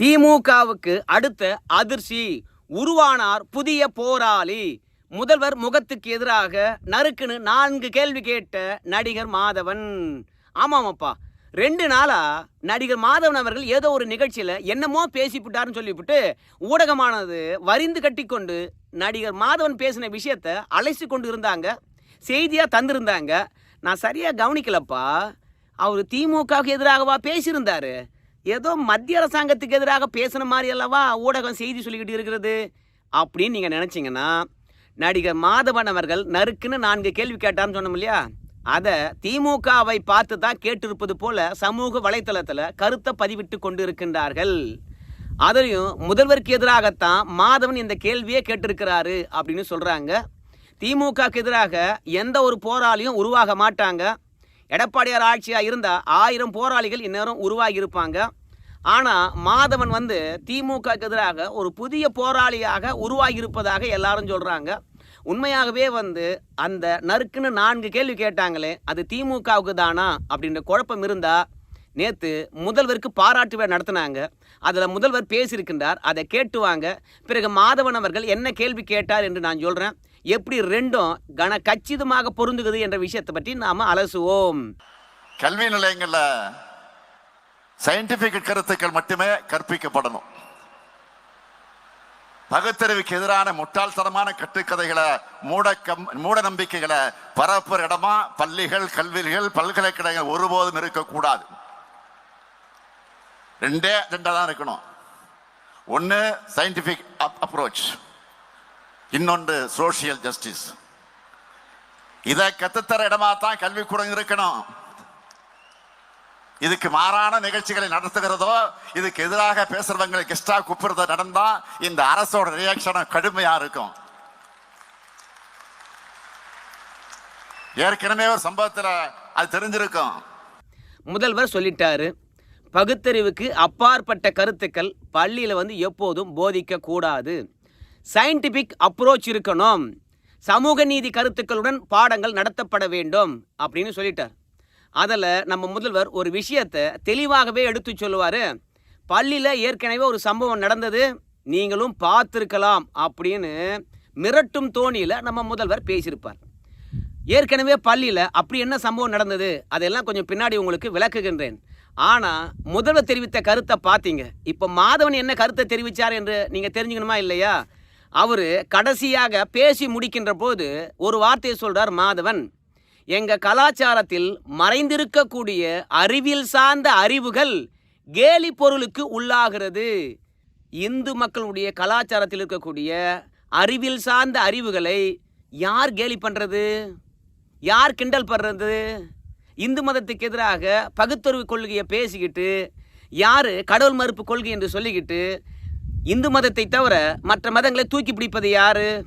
திமுகவுக்கு அடுத்த அதிர்ச்சி. உருவானார் புதிய போராளி. முதல்வர் முகத்துக்கு எதிராக நறுக்குன்னு நான்கு கேள்வி கேட்ட நடிகர் மாதவன். ஆமாமாப்பா. ரெண்டு நாளா நடிகர் மாதவன் அவர்கள் ஏதோ ஒரு நிகழ்ச்சியில் என்னமோ பேசிவிட்டார்னு சொல்லிவிட்டு ஊடகமானது வரிந்து கட்டிக்கொண்டு நடிகர் மாதவன் பேசின விஷயத்தை அலைசி கொண்டு இருந்தாங்க செய்தியாக தந்திருந்தாங்க. நான் சரியாக கவனிக்கலப்பா. அவர் திமுகவுக்கு எதிராகவா பேசியிருந்தாரு. ஏதோ மத்திய அரசாங்கத்துக்கு எதிராக பேசுன மாதிரி அல்லவா ஊடகம் செய்தி சொல்லிக்கிட்டு இருக்கிறது? அப்படின்னு நீங்கள் நினச்சிங்கன்னா நடிகர் மாதவன் அவர்கள் நறுக்குன்னு நான்கு கேள்வி கேட்டார்னு சொன்னோம் இல்லையா? அதை திமுகவை பார்த்து தான் கேட்டிருப்பது போல சமூக வலைத்தளத்தில் கருத்தை பதிவிட்டு கொண்டு இருக்கின்றார்கள். அதுலேயும் முதல்வருக்கு எதிராகத்தான் மாதவன் இந்த கேள்வியே கேட்டிருக்கிறாரு அப்படின்னு சொல்கிறாங்க திமுகவுக்கு எதிராக எந்த ஒரு போராளியும் உருவாக மாட்டாங்க. எடப்பாடியார் ஆட்சியாக இருந்தால் ஆயிரம் போராளிகள் இந்நேரம் உருவாகி இருப்பாங்க ஆனால் மாதவன் வந்து திமுக எதிராக ஒரு புதிய போராளியாக உருவாகி இருப்பதாக எல்லாரும் சொல்கிறாங்க உண்மையாகவே வந்து அந்த நறுக்குன்னு நான்கு கேள்வி கேட்டாங்களே அது திமுகவுக்கு தானா அப்படின்ற குழப்பம் இருந்தால் நேற்று முதல்வருக்கு பாராட்டு விழா நடத்தினாங்க. அதில் முதல்வர் பேசியிருக்கின்றார் அதை கேட்டுவாங்க பிறகு மாதவன் அவர்கள் என்ன கேள்வி கேட்டார் என்று நான் சொல்கிறேன் எப்படி ரெண்டும் கன கச்சிதமாக பொருந்துகிறது என்ற விஷயத்தை பற்றி நாம் அலசுவோம். கல்வி நிலையங்கள்ல சயின்டிபிக் கருத்துக்கள் மட்டுமே கற்பிக்கப்படணும். பகுத்தறிவுக்கு எதிரான முட்டாள்தனமான கட்டுக்கதைகளை மூடக்கம் மூட நம்பிக்கைகளை பரப்புற இடமா பள்ளிகள் கல்விகள் பல்கலைக்கழகங்கள் ஒருபோதும் இருக்கக்கூடாது. ரெண்டே ரெண்டாக தான் இருக்கணும். ஒன்று சயின்டிஃபிக் அப்ரோச் இன்னொன்று சோஷியல் ஜஸ்டிஸ் இதை கத்துத்தர இடமா தான் கல்விக்கூடம் இருக்கணும். இதுக்கு மாறான நிகழ்ச்சிகளை நடத்துகிறதோ இதுக்கு எதிராக பேசுறவங்களை கெஸ்டா கூப்பிடுறதோ நடந்தா இந்த அரசோட ரியாக்ஷனும் கடுமையா இருக்கும். ஏற்கனவே ஒரு சம்பவத்தில் அது தெரிஞ்சிருக்கும். முதல்வர் சொல்லிட்டாரு பகுத்தறிவுக்கு அப்பாற்பட்ட கருத்துக்கள் பள்ளியில் வந்து எப்போதும் போதிக்கக்கூடாது சயின்டிபிக் அப்ரோச் இருக்கணும். சமூக நீதி கருத்துக்களுடன் பாடங்கள் நடத்தப்பட வேண்டும் அப்படின்னு சொல்லிட்டார். அதில் நம்ம முதல்வர் ஒரு விஷயத்தை தெளிவாகவே எடுத்து சொல்லுவார். பள்ளியில் ஏற்கனவே ஒரு சம்பவம் நடந்தது நீங்களும் பார்த்துருக்கலாம் அப்படின்னு மிரட்டும் தோணியில் நம்ம முதல்வர் பேசியிருப்பார். ஏற்கனவே பள்ளியில் அப்படி என்ன சம்பவம் நடந்தது அதெல்லாம் கொஞ்சம் பின்னாடி உங்களுக்கு விளக்குகின்றேன். ஆனால் முதல்வர் தெரிவித்த கருத்தை பார்த்தீங்க. இப்போ மாதவன் என்ன கருத்தை தெரிவித்தார் என்று நீங்கள் தெரிஞ்சுக்கணுமா இல்லையா? அவர் கடைசியாக பேசி முடிக்கின்ற போது ஒரு வார்த்தையை சொல்றார் மாதவன் எங்கள் கலாச்சாரத்தில் மறைந்திருக்கக்கூடிய அறிவியல் சார்ந்த அறிவுகள் கேலி பொருளுக்கு உள்ளாகிறது. இந்து மக்களுடைய கலாச்சாரத்தில் இருக்கக்கூடிய அறிவியல் சார்ந்த அறிவுகளை யார் கேலி பண்ணுறது யார் கிண்டல் பண்ணுறது இந்து மதத்துக்கு எதிராக பகுத்தறிவு கொள்கையை பேசிக்கிட்டு யார் கடவுள் மறுப்பு கொள்கை என்று சொல்லிக்கிட்டு இந்து மதத்தை தவிர மற்ற மதங்களை தூக்கி பிடிப்பது யாரு?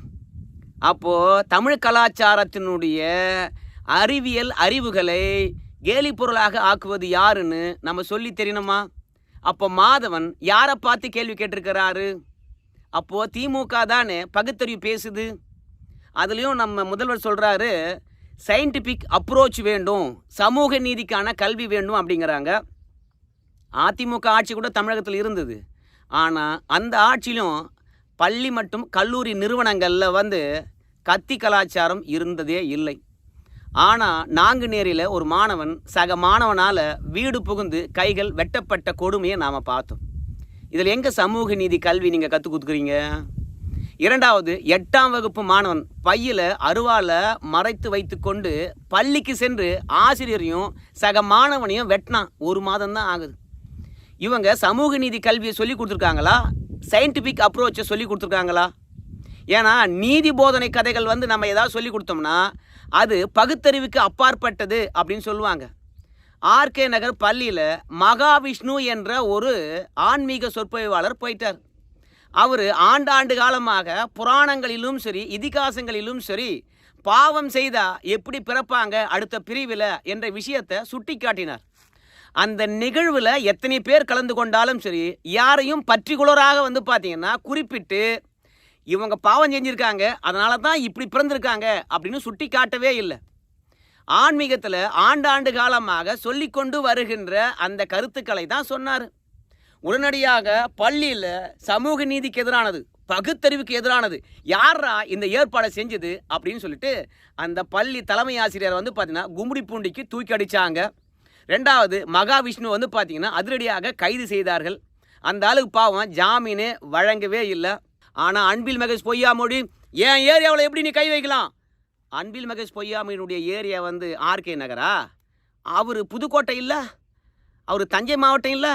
அப்போது தமிழ் கலாச்சாரத்தினுடைய அறிவியல் அறிவுகளை கேலி பொருளாக ஆக்குவது யாருன்னு நம்ம சொல்லி தெரியணுமா? அப்போ மாதவன் யாரை பார்த்து கேள்வி கேட்டிருக்கிறாரு? அப்போது திமுக தானே பகுத்தறிவு பேசுது. அதுலேயும் நம்ம முதல்வர் சொல்கிறாரு சயின்டிஃபிக் அப்ரோச் வேண்டும். சமூக நீதிக்கான கல்வி வேண்டும் அப்படிங்கிறாங்க. அதிமுக ஆட்சி கூட தமிழகத்தில் இருந்தது. ஆனால் அந்த ஆட்சியிலும் பள்ளி மற்றும் கல்லூரி நிறுவனங்களில் வந்து கத்தி கலாச்சாரம் இருந்ததே இல்லை. ஆனால் நாங்குநேரியில் ஒரு மாணவன் சக மாணவனால் வீடு புகுந்து கைகள் வெட்டப்பட்ட கொடுமையை நாம் பார்த்தோம். இதில் எங்கே சமூக நீதி கல்வி நீங்கள் கற்றுக் கொடுக்குறீங்க? இரண்டாவது எட்டாம் வகுப்பு மாணவன் பையில் அருவாவில் மறைத்து வைத்துக்கொண்டு பள்ளிக்கு சென்று ஆசிரியரையும் சக மாணவனையும் வெட்டினான். ஒரு மாதம்தான் ஆகுது. இவங்க சமூக நீதி கல்வியை சொல்லி கொடுத்துருக்காங்களா? சயின்டிஃபிக் அப்ரோச்சை சொல்லி கொடுத்துருக்காங்களா? ஏன்னா நீதி போதனை கதைகள் வந்து நம்ம ஏதாவது சொல்லி கொடுத்தோம்னா அது பகுத்தறிவுக்கு அப்பாற்பட்டது அப்படின்னு சொல்லுவாங்க. ஆர்கே நகர் பள்ளியில் மகாவிஷ்ணு என்ற ஒரு ஆன்மீக சொற்பொழிவாளர் போயிட்டார். அவர் ஆண்டாண்டு காலமாக புராணங்களிலும் சரி இதிகாசங்களிலும் சரி பாவம் செய்தால் எப்படி பிறப்பாங்க அடுத்த பிரிவில் என்ற விஷயத்தை சுட்டி காட்டினார் அந்த நிகழ்வில் எத்தனை பேர் கலந்து கொண்டாலும் சரி யாரையும் பர்டிகுலராக வந்து பார்த்தீங்கன்னா குறிப்பிட்டு இவங்க பாவம் செஞ்சுருக்காங்க அதனால தான் இப்படி பிறந்திருக்காங்க அப்படின்னு சுட்டி காட்டவே இல்லை. ஆன்மீகத்தில் ஆண்டாண்டு காலமாக சொல்லிக்கொண்டு வருகின்ற அந்த கருத்துக்களை தான் சொன்னார். உடனடியாக பள்ளியில் சமூக நீதிக்கு எதிரானது பகுத்தறிவுக்கு எதிரானது யாரா இந்த ஏற்பாடை செஞ்சது அப்படின்னு சொல்லிட்டு அந்த பள்ளி தலைமை ஆசிரியர் வந்து பார்த்தீங்கன்னா கும்படி பூண்டிக்கு தூக்கி அடித்தாங்க ரெண்டாவது மகாவிஷ்ணு வந்து பார்த்தீங்கன்னா அதிரடியாக கைது செய்தார்கள். அந்த அளவுக்கு பாவம் ஜாமீனு வழங்கவே இல்லை. ஆனால் அன்பில் மகேஷ் பொய்யாமொழி என் ஏரியாவில் எப்படி நீ கை வைக்கலாம்? அன்பில் மகேஷ் பொய்யாமொழியினுடைய ஏரியா வந்து ஆர்கே நகரா? அவர் புதுக்கோட்டை இல்லை? அவர் தஞ்சை மாவட்டம் இல்லை?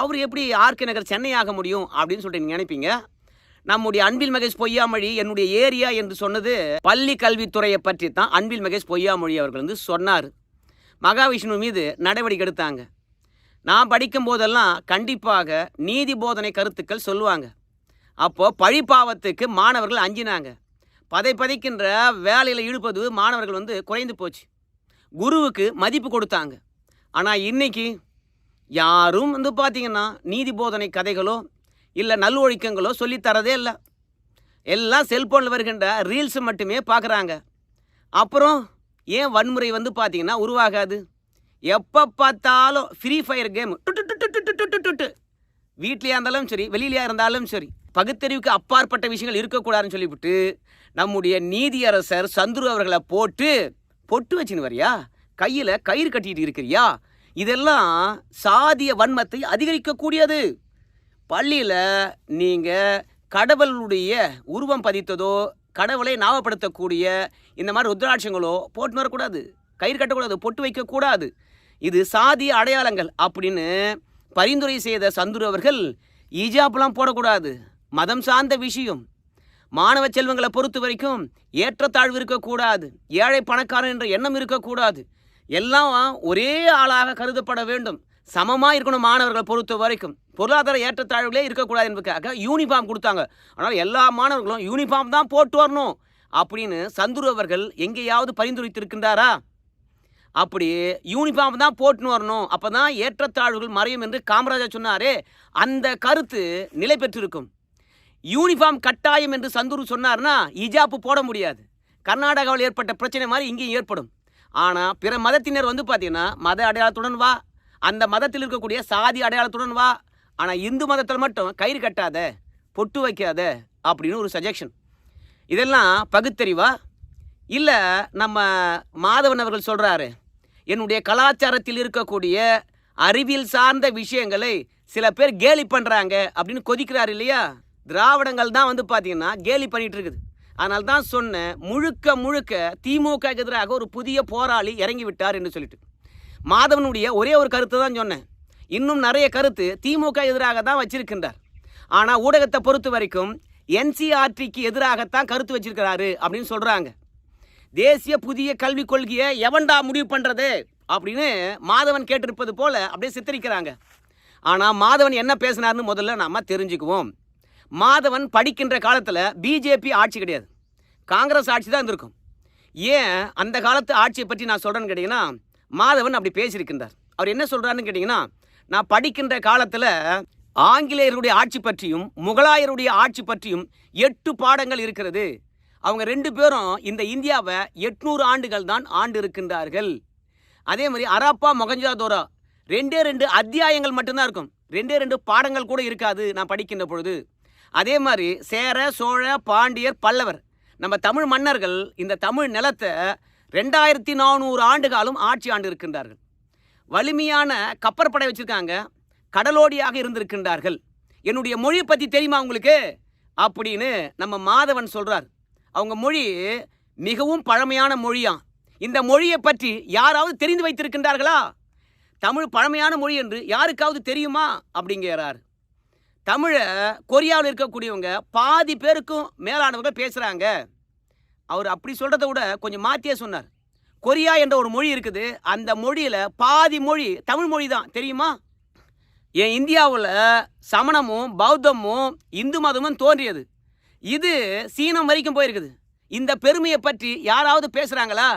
அவர் எப்படி ஆர்கே நகர் சென்னை ஆக முடியும் அப்படின்னு சொல்லிட்டு நீங்கள் நினைப்பீங்க? நம்முடைய அன்பில் மகேஷ் பொய்யாமொழி என்னுடைய ஏரியா என்று சொன்னது பள்ளி கல்வித்துறையை பற்றி தான் அன்பில் மகேஷ் பொய்யாமொழி அவர்கள் வந்து சொன்னார். மகாவிஷ்ணு மீது நடவடிக்கை எடுத்தாங்க. நான் படிக்கும் போதெல்லாம் கண்டிப்பாக நீதி போதனை கருத்துக்கள் சொல்லுவாங்க. அப்போது பழிப்பாவத்துக்கு மாணவர்கள் அஞ்சினாங்க. பதை பதைக்கின்ற வேலையில் ஈடுபது மாணவர்கள் வந்து குறைந்து போச்சு. குருவுக்கு மதிப்பு கொடுத்தாங்க. ஆனால் இன்றைக்கி யாரும் வந்து பார்த்திங்கன்னா நீதி போதனை கதைகளோ இல்லை நல்லொழுக்கங்களோ சொல்லித் தரதே இல்லை. எல்லாம் செல்ஃபோனில் வருகின்ற ரீல்ஸ் மட்டுமே பார்க்குறாங்க அப்புறம் ஏன் வன்முறை வந்து பார்த்தீங்கன்னா உருவாகாது? எப்போ பார்த்தாலும் ஃப்ரீ ஃபயர் கேம் வீட்லையா இருந்தாலும் சரி வெளியிலையா இருந்தாலும் சரி பகுத்தறிவுக்கு அப்பாற்பட்ட விஷயங்கள் இருக்கக்கூடாதுன்னு சொல்லிவிட்டு நம்முடைய நீதியரசர் சந்துரு அவர்களை போட்டு பொட்டு வச்சுன்னு வரியா? கையில் கயிறு கட்டிட்டு இருக்கிறியா? இதெல்லாம் சாதிய வன்மத்தை அதிகரிக்கக்கூடியது. பள்ளியில் நீங்கள் கடவுளுடைய உருவம் பதித்ததோ கடவுளை ஞாபகப்படுத்தக்கூடிய இந்த மாதிரி ருத்ராட்சங்களோ போட்டு வரக்கூடாது. கயிறு கட்டக்கூடாது பொட்டு வைக்கக்கூடாது. இது சாதிய அடையாளங்கள் அப்படின்னு பரிந்துரை செய்த சந்துரு அவர்கள் ஈஜாப்லாம் போடக்கூடாது. மதம் சார்ந்த விஷயம். மாணவ செல்வங்களை பொறுத்த வரைக்கும் ஏற்றத்தாழ்வு இருக்கக்கூடாது. ஏழை பணக்காரன் என்ற எண்ணம் இருக்கக்கூடாது. எல்லாம் ஒரே ஆளாக கருதப்பட வேண்டும். சமமாக இருக்கணும் மாணவர்களை பொறுத்த வரைக்கும். பொருளாதார ஏற்றத்தாழ்வுகளே இருக்கக்கூடாது என்பதுக்காக யூனிஃபார்ம் கொடுத்தாங்க. ஆனால் எல்லா மாணவர்களும் யூனிஃபார்ம் தான் போட்டு வரணும். அப்படின்னு சந்துரு அவர்கள் எங்கேயாவது பரிந்துரைத்திருக்கின்றாரா? அப்படி யூனிஃபார்ம் தான் போட்டுன்னு வரணும். அப்போ தான் ஏற்றத்தாழ்வுகள் மறையும் என்று காமராஜர் சொன்னாரே. அந்த கருத்து நிலை பெற்றிருக்கும். யூனிஃபார்ம் கட்டாயம் என்று சந்துரு சொன்னார்னா இஜாப்பு போட முடியாது. கர்நாடகாவில் ஏற்பட்ட பிரச்சனை மாதிரி இங்கேயும் ஏற்படும். ஆனால் பிற மதத்தினர் வந்து பார்த்தீங்கன்னா மத அடையாளத்துடன் வா. அந்த மதத்தில் இருக்கக்கூடிய சாதி அடையாளத்துடன் வா. ஆனால் இந்து மதத்தில் மட்டும் கயிறு கட்டாத பொட்டு வைக்காத அப்படின்னு ஒரு சஜெக்ஷன் இதெல்லாம் பகுத்தறிவா? இல்லை நம்ம மாதவன் அவர்கள் சொல்கிறாரு என்னுடைய கலாச்சாரத்தில் இருக்கக்கூடிய அறிவியல் சார்ந்த விஷயங்களை சில பேர் கேலி பண்ணுறாங்க அப்படின்னு கொதிக்கிறார் இல்லையா? திராவிடங்கள் தான் வந்து பார்த்தீங்கன்னா கேலி பண்ணிகிட்டு இருக்குது. அதனால தான் சொன்னேன் முழுக்க முழுக்க திமுக எதிராக ஒரு புதிய போராளி இறங்கி விட்டார் என்று சொல்லிட்டு. மாதவனுடைய ஒரே ஒரு கருத்து தான் சொன்னேன். இன்னும் நிறைய கருத்து திமுக எதிராக தான் வச்சிருக்கின்றார். ஆனால் ஊடகத்தை பொறுத்த வரைக்கும் என்சிஆர்டிக்கு எதிராகத்தான் கருத்து வச்சிருக்கிறாரு அப்படின்னு சொல்கிறாங்க தேசிய புதிய கல்விக் கொள்கையை எவன்டா முடிவு பண்ணுறது அப்படின்னு மாதவன் கேட்டிருப்பது போல அப்படியே சித்தரிக்கிறாங்க. ஆனால் மாதவன் என்ன பேசினார்னு முதல்ல நாம் தெரிஞ்சுக்குவோம். மாதவன் படிக்கின்ற காலத்தில் பிஜேபி ஆட்சி கிடையாது. காங்கிரஸ் ஆட்சி தான் இருந்திருக்கும். ஏன் அந்த காலத்து ஆட்சியை பற்றி நான் சொல்கிறேன்னு கேட்டிங்கன்னா மாதவன் அப்படி பேசியிருக்கின்றார். அவர் என்ன சொல்கிறாருன்னு கேட்டிங்கன்னா நான் படிக்கின்ற காலத்தில் ஆங்கிலேயருடைய ஆட்சி பற்றியும் முகலாயருடைய ஆட்சி பற்றியும் எட்டு பாடங்கள் இருக்கிறது. அவங்க ரெண்டு பேரும் இந்த இந்தியாவை எட்நூறு ஆண்டுகள் தான் ஆண்டு இருக்கின்றார்கள் அதே மாதிரி அராப்பா மொகஞ்சாதோரா ரெண்டே ரெண்டு அத்தியாயங்கள் மட்டும்தான் இருக்கும். ரெண்டே ரெண்டு பாடங்கள் கூட இருக்காது நான் படிக்கின்ற பொழுது. அதே மாதிரி சேர சோழ பாண்டியர் பல்லவர். நம்ம தமிழ் மன்னர்கள் இந்த தமிழ் நிலத்தை ரெண்டாயிரத்தி நானூறு ஆண்டு காலம் ஆட்சி ஆண்டு இருக்கின்றார்கள் வலிமையான கப்பற்படை வச்சிருக்காங்க. கடலோடியாக இருந்திருக்கின்றார்கள். என்னுடைய மொழியை பற்றி தெரியுமா உங்களுக்கு? அப்படின்னு நம்ம மாதவன் சொல்றார். அவங்க மொழி மிகவும் பழமையான மொழியாம் இந்த மொழியை பற்றி யாராவது தெரிந்து வைத்திருக்கின்றார்களா? தமிழ் பழமையான மொழி என்று யாருக்காவது தெரியுமா? அப்படிங்கிறார். தமிழை கொரியாவில் இருக்கக்கூடியவங்க பாதி பேருக்கும் மேலானவங்க பேசுகிறாங்க அவர் அப்படி சொல்கிறத விட கொஞ்சம் மாற்றியே சொன்னார். கொரியா என்ற ஒரு மொழி இருக்குது. அந்த மொழியில் பாதி மொழி தமிழ் மொழி தான் தெரியுமா? என் இந்தியாவில் சமணமும் பௌத்தமும் இந்து மதமும் தோன்றியது. இது சீனம் வரைக்கும் போயிருக்குது. இந்த பெருமையை பற்றி யாராவது பேசுகிறாங்களா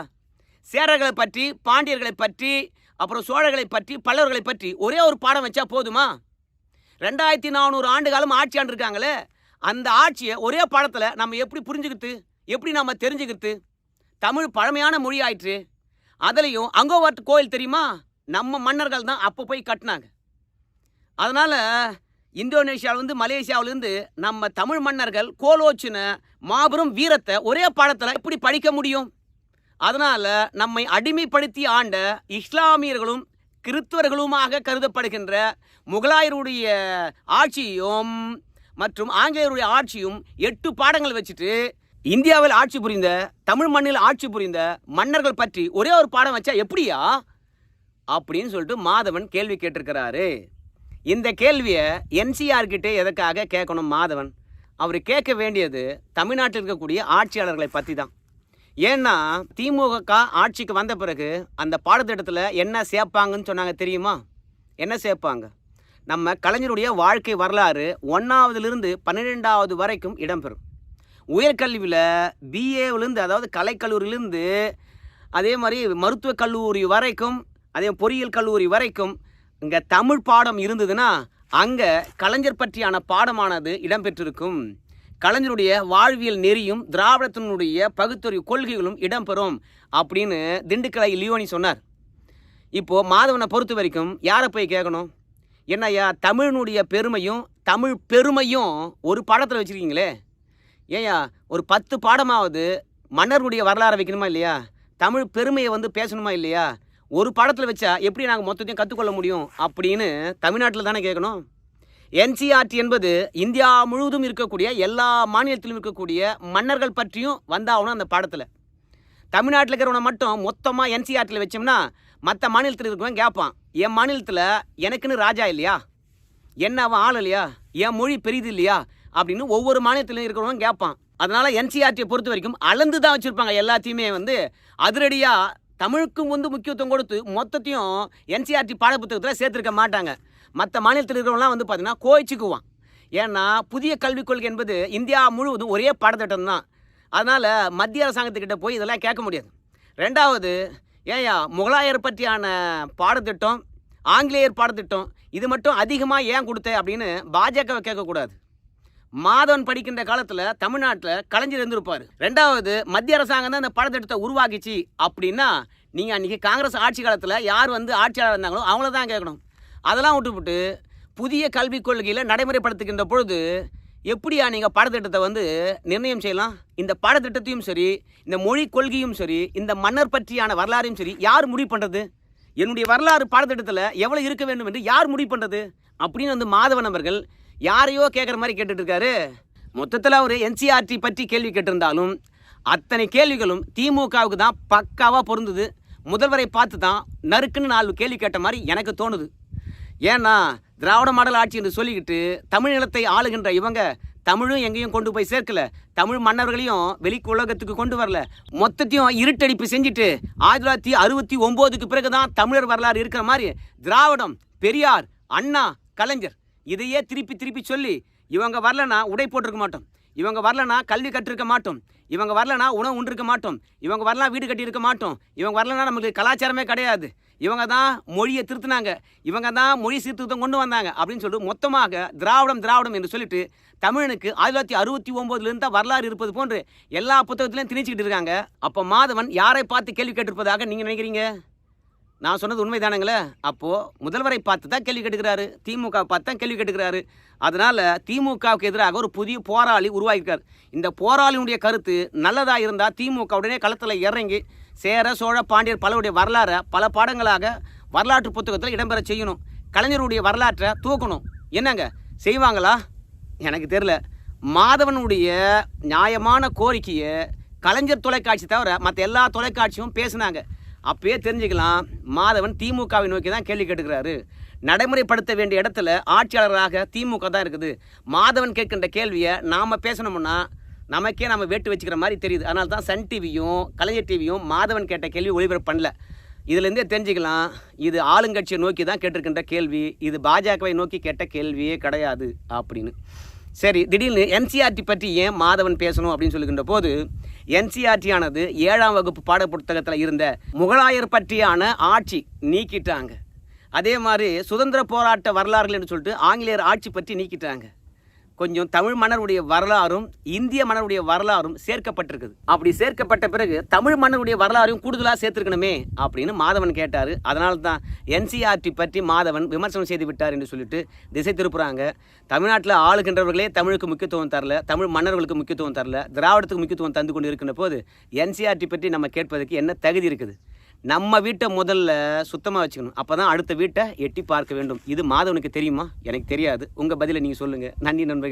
சேரர்களை பற்றி பாண்டியர்களை பற்றி அப்புறம் சோழர்களை பற்றி பல்லவர்களை பற்றி ஒரே ஒரு பாடம் வச்சா போதுமா? ரெண்டாயிரத்தி நானூறு ஆண்டு காலம் ஆட்சி ஆண்டிருக்காங்களே அந்த ஆட்சியை ஒரே பாடத்தில் நம்ம எப்படி புரிஞ்சுக்கிறது எப்படி நம்ம தெரிஞ்சுக்கிறது தமிழ் பழமையான மொழி ஆயிற்று அதுலேயும் அங்கோவாட் கோயில் தெரியுமா? நம்ம மன்னர்கள் தான் அப்போ போய் கட்டினாங்க. அதனால் இந்தோனேஷியாவிலேருந்து மலேசியாவிலேருந்து நம்ம தமிழ் மன்னர்கள் கோலோச்சின மாபெரும் வீரத்தை ஒரே பாடத்தில் எப்படி படிக்க முடியும்? அதனால் நம்மை அடிமைப்படுத்தி ஆண்ட இஸ்லாமியர்களும் கிறிஸ்துவர்களுமாக கருதப்படுகின்ற முகலாயருடைய ஆட்சியும் மற்றும் ஆங்கிலேயருடைய ஆட்சியும் எட்டு பாடங்கள் வச்சுட்டு இந்தியாவில் ஆட்சி புரிந்த தமிழ் மண்ணில் ஆட்சி புரிந்த மன்னர்கள் பற்றி ஒரே ஒரு பாடம் வச்சா எப்படியா? அப்படின்னு சொல்லிட்டு மாதவன் கேள்வி கேட்டிருக்கிறாரு. இந்த கேள்வியை என்சிஆர் கிட்டே எதற்காக கேட்கணும் மாதவன்? அவர் கேட்க வேண்டியது தமிழ்நாட்டில் இருக்கக்கூடிய ஆட்சியாளர்களை பற்றி தான் ஏன்னா திமுக ஆட்சிக்கு வந்த பிறகு அந்த பாடத்திட்டத்தில் என்ன சேர்ப்பாங்கன்னு சொன்னாங்க தெரியுமா? என்ன சேர்ப்பாங்க? நம்ம கலைஞருடைய வாழ்க்கை வரலாறு ஒன்றாவதுலேருந்து பன்னிரெண்டாவது வரைக்கும் இடம்பெறும். உயர்கல்வியில் பிஏவிலேருந்து அதாவது கலைக்கல்லூரியிலேருந்து அதே மாதிரி மருத்துவக் கல்லூரி வரைக்கும் அதே பொறியியல் கல்லூரி வரைக்கும் இங்கே தமிழ் பாடம் இருந்ததுன்னா அங்கே கலைஞர் பற்றியான பாடமானது இடம்பெற்றிருக்கும். கலைஞருடைய வாழ்வியல் நெறியும் திராவிடத்தினுடைய பகுத்தறிவு கொள்கைகளும் இடம்பெறும் அப்படின்னு திண்டுக்கலை லியோனி சொன்னார். இப்போது மாதவனை பொறுத்த வரைக்கும் யாரை போய் கேட்கணும்? என்னய்யா தமிழினுடைய பெருமையும் தமிழ் பெருமையும் ஒரு பாடத்தில் வச்சுருக்கீங்களே? ஏயா ஒரு பத்து பாடமாவது மன்னருடைய வரலாறை வைக்கணுமா இல்லையா? தமிழ் பெருமையை வந்து பேசணுமா இல்லையா? ஒரு பாடத்தில் வச்சா எப்படி நாங்கள் மொத்தத்தையும் கற்றுக்கொள்ள முடியும் அப்படின்னு தமிழ்நாட்டில் தானே கேட்கணும்? என்சிஆர்டி என்பது இந்தியா முழுவதும் இருக்கக்கூடிய எல்லா மாநிலத்திலும் இருக்கக்கூடிய மன்னர்கள் பற்றியும் வந்தாகணும் அந்த பாடத்தில். தமிழ்நாட்டில் இருக்கிறவனை மட்டும் மொத்தமாக என்சிஆர்டியில் வச்சோம்னா மற்ற மாநிலத்தில் இருக்கிறவன் கேட்பான் என் மாநிலத்தில் எனக்குன்னு ராஜா இல்லையா? என்ன அவன் ஆள் இல்லையா? என் மொழி பெரியது இல்லையா? அப்படின்னு ஒவ்வொரு மாநிலத்திலும் இருக்கிறவன் கேட்பான் அதனால் என்சிஆர்டியை பொறுத்த வரைக்கும் அளந்து தான் வச்சுருப்பாங்க எல்லாத்தையுமே வந்து அதிரடியாக தமிழுக்கும் வந்து முக்கியத்துவம் கொடுத்து மொத்தத்தையும் என்சிஆர்டி பாடப்புத்தகத்தில் சேர்த்துருக்க மாட்டாங்க. மற்ற மாநிலத்தில் இருக்கிறவங்களாம் வந்து பார்த்திங்கன்னா கோயிச்சுக்குவான். ஏன்னா புதிய கல்விக் கொள்கை என்பது இந்தியா முழுவதும் ஒரே பாடத்திட்டம் தான். அதனால் மத்திய அரசாங்கத்துக்கிட்ட போய் இதெல்லாம் கேட்க முடியாது. ரெண்டாவது ஏயா முகலாயர் பற்றியான பாடத்திட்டம் ஆங்கிலேயர் பாடத்திட்டம் இது மட்டும் அதிகமாக ஏன் கொடுத்த அப்படின்னு பாஜகவை கேட்கக்கூடாது. மாதவன் படிக்கின்ற காலத்தில் தமிழ்நாட்டில் கலைஞர் இருந்திருப்பார். ரெண்டாவது மத்திய அரசாங்கம் தான் இந்த பாடத்திட்டத்தை உருவாக்கிச்சு. அப்படின்னா நீங்கள் அன்றைக்கி காங்கிரஸ் ஆட்சி காலத்தில் யார் வந்து ஆட்சியாளர் இருந்தாங்களோ அவங்கள தான் கேட்கணும். அதெல்லாம் விட்டுவிட்டு புதிய கல்விக் கொள்கையில் நடைமுறைப்படுத்துகின்ற பொழுது எப்படியா நீங்கள் பாடத்திட்டத்தை வந்து நிர்ணயம் செய்யலாம்? இந்த பாடத்திட்டத்தையும் சரி இந்த மொழி கொள்கையும் சரி இந்த மன்னர் பற்றியான வரலாறையும் சரி யார் முடிவு பண்ணுறது என்னுடைய வரலாறு பாடத்திட்டத்தில் எவ்வளோ இருக்க வேண்டும் என்று யார் முடிவு பண்ணுறது அப்படின்னு வந்து மாதவன் அவர்கள் யாரையோ கேட்குற மாதிரி கேட்டுட்டு இருக்காரு மொத்தத்தில் அவர் என்சிஆர்டி பற்றி கேள்வி கேட்டிருந்தாலும் அத்தனை கேள்விகளும் திமுகவுக்கு தான் பக்காவாக பொருந்தது. முதல்வரை பார்த்து தான் நறுக்குன்னு நாலு கேள்வி கேட்ட மாதிரி எனக்கு தோணுது. ஏன்னா திராவிட மாடல் ஆட்சி என்று சொல்லிக்கிட்டு தமிழ் நிலத்தை ஆளுகின்ற இவங்க தமிழும் எங்கேயும் கொண்டு போய் சேர்க்கல. தமிழ் மன்னர்களையும் வெளி உலகத்துக்கு கொண்டு வரல. மொத்தத்தையும் இருட்டடிப்பு செஞ்சுட்டு ஆயிரத்தி தொள்ளாயிரத்தி அறுபத்தி ஒம்போதுக்கு பிறகு தான் தமிழர் வரலாறு இருக்கிற மாதிரி திராவிடம் பெரியார் அண்ணா கலைஞர் இதையே திருப்பி திருப்பி சொல்லி இவங்க வரலனா உடை போட்டிருக்க மாட்டோம். இவங்க வரலனா கல்வி கற்றிருக்க மாட்டோம். இவங்க வரலனா உணவு உண்டிருக்க மாட்டோம். இவங்க வரலாம் வீடு கட்டியிருக்க மாட்டோம். இவங்க வரலனா நமக்கு கலாச்சாரமே கிடையாது. இவங்க தான் மொழியை திருத்தினாங்க. இவங்க தான் மொழி சீர்திருத்தம் கொண்டு வந்தாங்க அப்படின்னு சொல்லிட்டு மொத்தமாக திராவிடம் திராவிடம் என்று சொல்லிட்டு தமிழனுக்கு ஆயிரத்தி தொள்ளாயிரத்தி அறுபத்தி ஒம்போதுலேருந்து தான் வரலாறு இருப்பது போன்று எல்லா புத்தகத்திலையும் திணிச்சுக்கிட்டு இருக்காங்க. அப்போ மாதவன் யாரை பார்த்து கேள்வி கேட்டிருப்பதாக நீங்கள் நினைக்கிறீங்க? நான் சொன்னது உண்மைதானுங்களே? அப்போது முதல்வரை பார்த்து தான் கேள்வி கேட்டுக்கிறாரு. திமுக பார்த்து தான் கேள்வி கேட்டுக்கிறாரு. அதனால் திமுகவுக்கு எதிராக ஒரு புதிய போராளி உருவாகிருக்கார் இந்த போராளியினுடைய கருத்து நல்லதாக இருந்தால் திமுக உடனே களத்தில் இறங்கி சேர சோழ பாண்டியர் பலருடைய வரலாறை பல பாடங்களாக வரலாற்று புத்தகத்தில் இடம்பெற செய்யணும். கலைஞருடைய வரலாற்றை தூக்கணும். என்னங்க? செய்வாங்களா? எனக்கு தெரில மாதவனுடைய நியாயமான கோரிக்கையை கலைஞர் தொலைக்காட்சி தவிர மற்ற எல்லா தொலைக்காட்சியும் பேசுனாங்க. அப்பயே தெரிஞ்சுக்கலாம். மாதவன் திமுகவை நோக்கி தான் கேள்வி கேட்டுக்கிறாரு. நடைமுறைப்படுத்த வேண்டிய இடத்துல ஆட்சியாளராக திமுக தான் இருக்குது. மாதவன் கேட்கின்ற கேள்வியை நாம் பேசணும்னா நமக்கே நம்ம வேட்டு வச்சுக்கிற மாதிரி தெரியுது. அதனால தான் சன் டிவியும் கலைஞர் டிவியும் மாதவன் கேட்ட கேள்வி ஒளிபரப்பு பண்ணல. இதுலேருந்தே தெரிஞ்சுக்கலாம். இது ஆளுங்கட்சியை நோக்கி தான் கேட்டிருக்கின்ற கேள்வி. இது பாஜகவை நோக்கி கேட்ட கேள்வியே கிடையாது அப்படின்னு. சரி திடீர்னு என்சிஆர்டி பற்றி ஏன் மாதவன் பேசணும் அப்படின்னு சொல்லுகின்ற போது என்சிஆர்டியானது ஏழாம் வகுப்பு பாட புத்தகத்தில் இருந்த முகலாயர் பற்றியான ஆட்சி நீக்கிட்டாங்க. அதே மாதிரி சுதந்திர போராட்ட வரலாறுகள் என்று சொல்லிட்டு ஆங்கிலேயர் ஆட்சி பற்றி நீக்கிட்டாங்க. கொஞ்சம் தமிழ் மன்னருடைய வரலாறும் இந்திய மன்னருடைய வரலாறும் சேர்க்கப்பட்டிருக்குது. அப்படி சேர்க்கப்பட்ட பிறகு தமிழ் மன்னருடைய வரலாறையும் கூடுதலாக சேர்த்துருக்கணுமே அப்படின்னு மாதவன் கேட்டார். அதனால தான் என்சிஆர்டி பற்றி மாதவன் விமர்சனம் செய்து விட்டார் என்று சொல்லிட்டு திசை திருப்புறாங்க. தமிழ்நாட்டில் ஆளுகின்றவர்களே தமிழுக்கு முக்கியத்துவம் தரல தமிழ் மன்னர்களுக்கு முக்கியத்துவம் தரல திராவிடத்துக்கு முக்கியத்துவம் தந்து கொண்டு இருக்கின்ற போது என்சிஆர்டி பற்றி நம்ம கேட்பதற்கு என்ன தகுதி இருக்குது? நம்ம வீட்டை முதல்ல சுத்தமாக வச்சுக்கணும். அப்போ தான் அடுத்த வீட்டை எட்டி பார்க்க வேண்டும். இது மாதவனுக்கு தெரியுமா? எனக்கு தெரியாது. உங்கள் பதிலை நீங்கள் சொல்லுங்கள் நன்றி நண்பர்கள்.